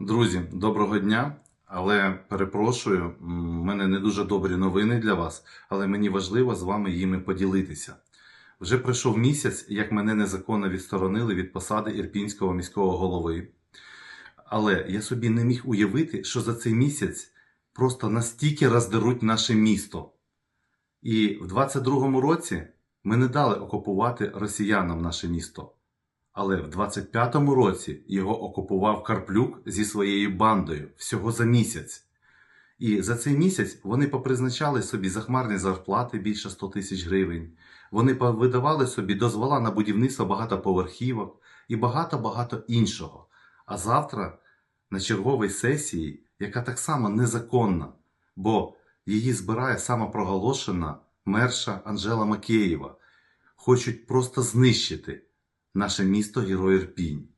Друзі, доброго дня. Але перепрошую, в мене не дуже добрі новини для вас, але мені важливо з вами їми поділитися. Вже пройшов місяць, як мене незаконно відсторонили від посади Ірпінського міського голови. Але я собі не міг уявити, що за цей місяць просто настільки роздеруть наше місто. І в 22-му році ми не дали окупувати росіянам наше місто. Але в 25-му році його окупував Карплюк зі своєю бандою всього за місяць. І за цей місяць вони попризначали собі захмарні зарплати більше 100 тисяч гривень. Вони видавали собі дозвола на будівництво багатоповерхівок і багато-багато іншого. А завтра на черговій сесії, яка так само незаконна, бо її збирає самопроголошена мерша Анжела Макеєва, хочуть просто знищити наше місто Герой Ірпінь.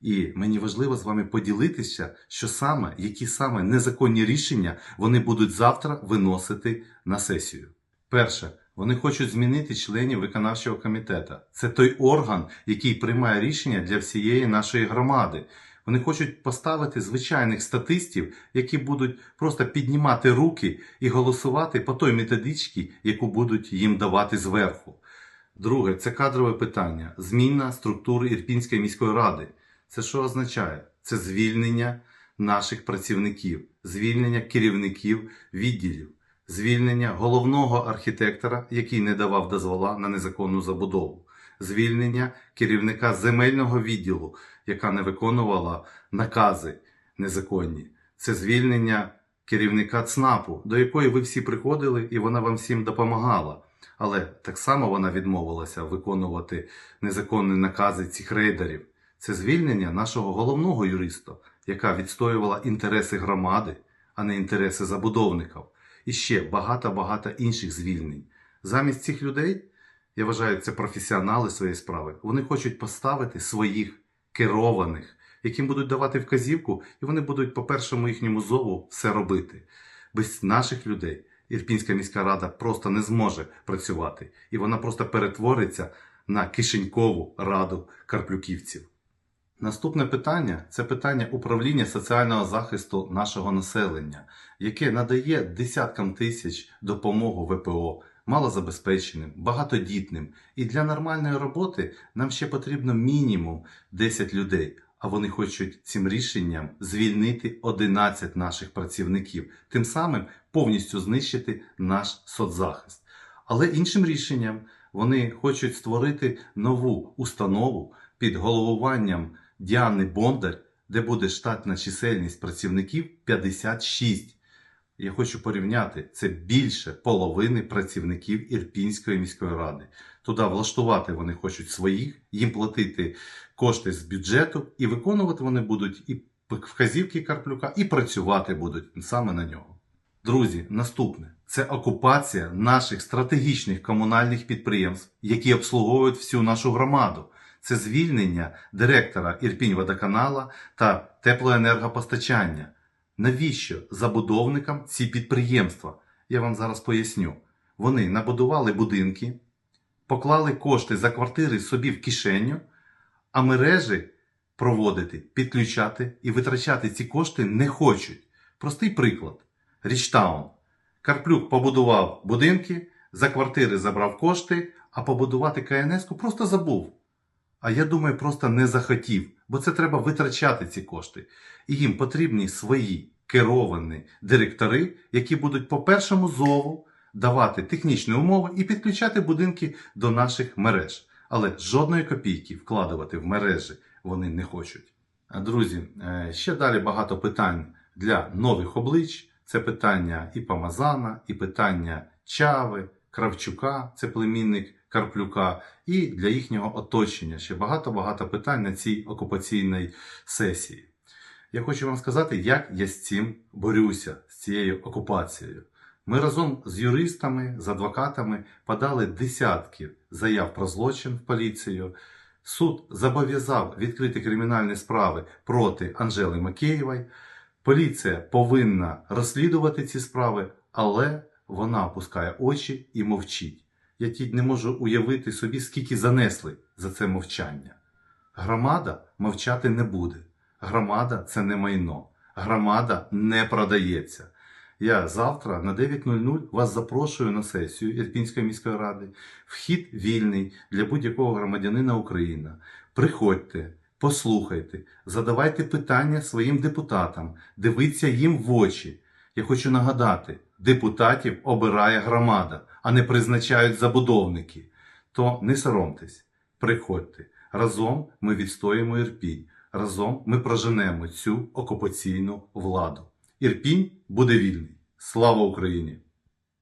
І мені важливо з вами поділитися, що саме, які саме незаконні рішення вони будуть завтра виносити на сесію. Перше, вони хочуть змінити членів виконавчого комітету. Це той орган, який приймає рішення для всієї нашої громади. Вони хочуть поставити звичайних статистів, які будуть просто піднімати руки і голосувати по той методичці, яку будуть їм давати зверху. Друге, це кадрове питання. Зміна структури Ірпінської міської ради. Це що означає? Це звільнення наших працівників, звільнення керівників відділів, звільнення головного архітектора, який не давав дозвола на незаконну забудову, звільнення керівника земельного відділу, яка не виконувала накази незаконні. Це звільнення керівника ЦНАПу, до якої ви всі приходили, і вона вам всім допомагала. Але так само вона відмовилася виконувати незаконні накази цих рейдерів. Це звільнення нашого головного юриста, яка відстоювала інтереси громади, а не інтереси забудовників. І ще багато-багато інших звільнень. Замість цих людей, я вважаю, це професіонали своєї справи. Вони хочуть поставити своїх керованих, яким будуть давати вказівку, і вони будуть по першому їхньому зову все робити. Без наших людей Ірпінська міська рада просто не зможе працювати, і вона просто перетвориться на кишенькову раду карплюківців. Наступне питання це питання управління соціального захисту нашого населення, яке надає десяткам тисяч допомогу ВПО, малозабезпеченим, багатодітним. І для нормальної роботи нам ще потрібно мінімум 10 людей. А вони хочуть цим рішенням звільнити 11 наших працівників, тим самим повністю знищити наш соцзахист. Але іншим рішенням вони хочуть створити нову установу під головуванням Діани Бондар, де буде штатна чисельність працівників 56. Я хочу порівняти це більше половини працівників Ірпінської міської ради. Туди влаштувати вони хочуть своїх, їм платити кошти з бюджету, і виконувати вони будуть і вказівки Карплюка, і працювати будуть саме на нього. Друзі, наступне це окупація наших стратегічних комунальних підприємств, які обслуговують всю нашу громаду. Це звільнення директора Ірпінь-Водоканала та теплоенергопостачання. Навіщо забудовникам ці підприємства? Я вам зараз поясню. Вони набудували будинки, поклали кошти за квартири собі в кишеню, а мережі проводити, підключати і витрачати ці кошти не хочуть. Простий приклад: Річтаун. Карплюк побудував будинки, за квартири забрав кошти, а побудувати КНС просто забув. А я думаю, просто не захотів, бо це треба витрачати ці кошти. І їм потрібні свої керовані директори, які будуть по першому зову давати технічні умови і підключати будинки до наших мереж. Але жодної копійки вкладувати в мережі вони не хочуть. Друзі, е, ще далі багато питань для нових облич. Це питання і Памазана, і питання Чави, Кравчука, це племінник Карплюка, і для їхнього оточення. Ще багато-багато питань на цій окупаційній сесії. Я хочу вам сказати, як я з цим борюся, з цією окупацією. Ми разом з юристами, з адвокатами подали десятки заяв про злочин в поліцію. Суд зобов'язав відкрити кримінальні справи проти Анжели Макеєвої. Поліція повинна розслідувати ці справи, але вона опускає очі і мовчить. Я тільки не можу уявити собі, скільки занесли за це мовчання. Громада мовчати не буде. Громада це не майно. Громада не продається. Я завтра на 9.00 вас запрошую на сесію Ірпінської міської ради. Вхід вільний для будь-якого громадянина України. Приходьте, послухайте, задавайте питання своїм депутатам, дивіться їм в очі. Я хочу нагадати, депутатів обирає громада, а не призначають забудовники. То не соромтесь, приходьте. Разом ми відстоїмо Ірпінь. Разом ми проженемо цю окупаційну владу. Ірпінь буде вільний. Слава Україні!